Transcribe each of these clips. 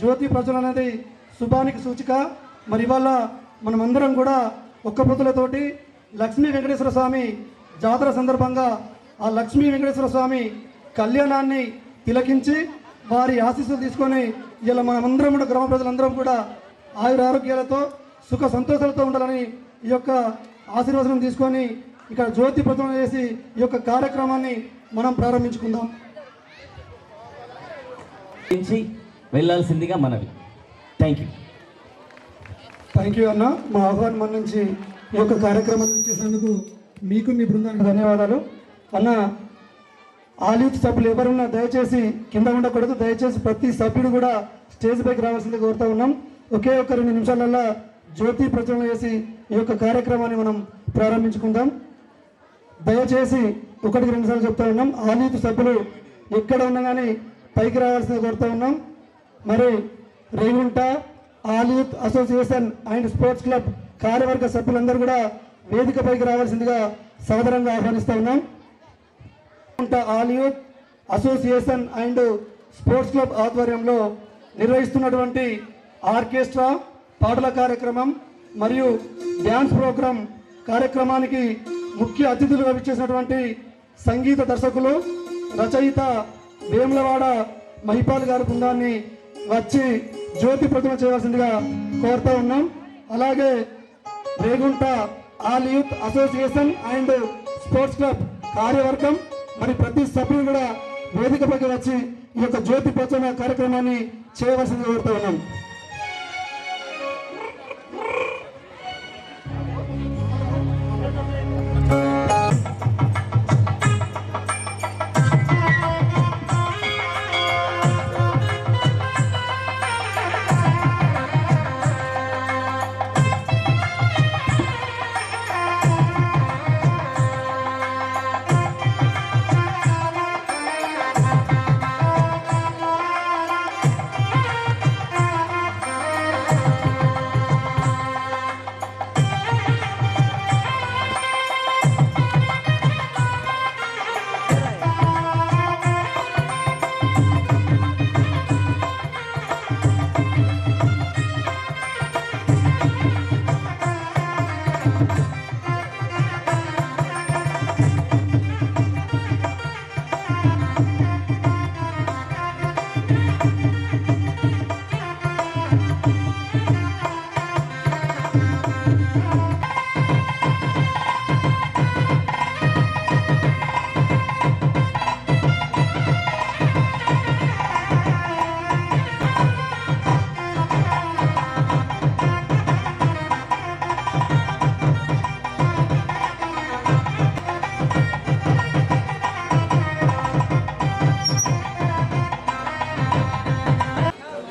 జ్యోతి ప్రజలు అనేది శుభానికి సూచిక. మరి ఇవాళ మనమందరం కూడా ఒక్క పొద్దులతోటి లక్ష్మీ వెంకటేశ్వర స్వామి జాతర సందర్భంగా ఆ లక్ష్మీ వెంకటేశ్వర స్వామి కళ్యాణాన్ని తిలకించి వారి ఆశీస్సులు తీసుకొని ఇలా మనమందరం కూడా గ్రామ ప్రజలందరం కూడా ఆయుర ఆరోగ్యాలతో సుఖ సంతోషాలతో ఉండాలని ఈ యొక్క ఆశీర్వచనం తీసుకొని ఇక్కడ జ్యోతి ప్రతిమ చేసి ఈ యొక్క కార్యక్రమాన్ని మనం ప్రారంభించుకుందాం. వెళ్ళాల్సిందిగా మనవి. థ్యాంక్ యూ థ్యాంక్ యూ అన్న. మా ఆహ్వానం నుంచి ఈ యొక్క కార్యక్రమం చేసినందుకు మీకు మీ బృందానికి ధన్యవాదాలు. అన్న ఆలియూత్ సభ్యులు ఎవరున్నా దయచేసి కింద ఉండకూడదు. దయచేసి ప్రతి సభ్యుడు కూడా స్టేజ్ పైకి రావాల్సింది కోరుతా ఉన్నాం. ఒకే ఒక రెండు నిమిషాలల్లో జ్యోతి ప్రచురణ చేసి ఈ యొక్క కార్యక్రమాన్ని మనం ప్రారంభించుకుందాం. దయచేసి ఒకటికి రెండు సార్లు చెప్తా ఉన్నాం. ఆలియూత్ సభ్యులు ఎక్కడ ఉన్నా కానీ పైకి రావాల్సింది కోరుతా ఉన్నాం. మరి Regunta all youth association and sports club కార్యవర్గ సభ్యులందరూ కూడా వేదికపైకి రావాల్సిందిగా సోదరంగా ఆహ్వానిస్తా ఉన్నాం. Regunta all youth association and sports club ఆధ్వర్యంలో నిర్వహిస్తున్నటువంటి ఆర్కెస్ట్రా పాటల కార్యక్రమం మరియు డ్యాన్స్ ప్రోగ్రాం కార్యక్రమానికి ముఖ్య అతిథులుగా విచ్చేసినటువంటి సంగీత దర్శకులు రచయిత వేములవాడ మహిపాల్ గారి బృందాన్ని వచ్చి జ్యోతి ప్రతిమ చేయవలసిందిగా కోరుతా ఉన్నాం. అలాగే Regunta all youth association and sports club కార్యవర్గం మరి ప్రతి సభ్యులు కూడా వేదికపైకి వచ్చి ఈ యొక్క జ్యోతి ప్రచురణ కార్యక్రమాన్ని చేయవలసిందిగా కోరుతా ఉన్నాం.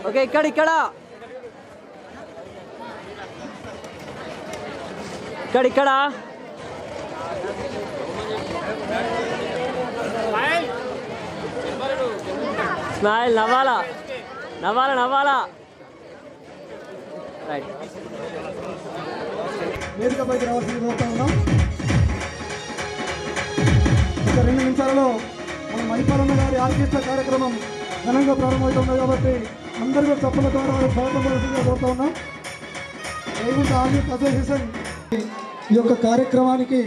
ఓకే ఇక్కడ ఇక్కడ ఇక్కడ ఇక్కడ. స్మైల్ నవ్వాలా? నవ్వాలా నవ్వాలా? రైట్ వేదికపైకి రావాల్సింది కోరుతా ఉన్నాం. ఒక రెండు నిమిషాలలో మన మైపాలన్న గారి ఆర్కెస్ట్రా కార్యక్రమం ఘనంగా ప్రారంభమవుతుంది కాబట్టి అందరికీ చప్పుల ద్వారా వారికి స్వాగతం పలుకుతుందిగా కోరుతా ఉన్నాం. అసోసియేషన్ ఈ యొక్క కార్యక్రమానికి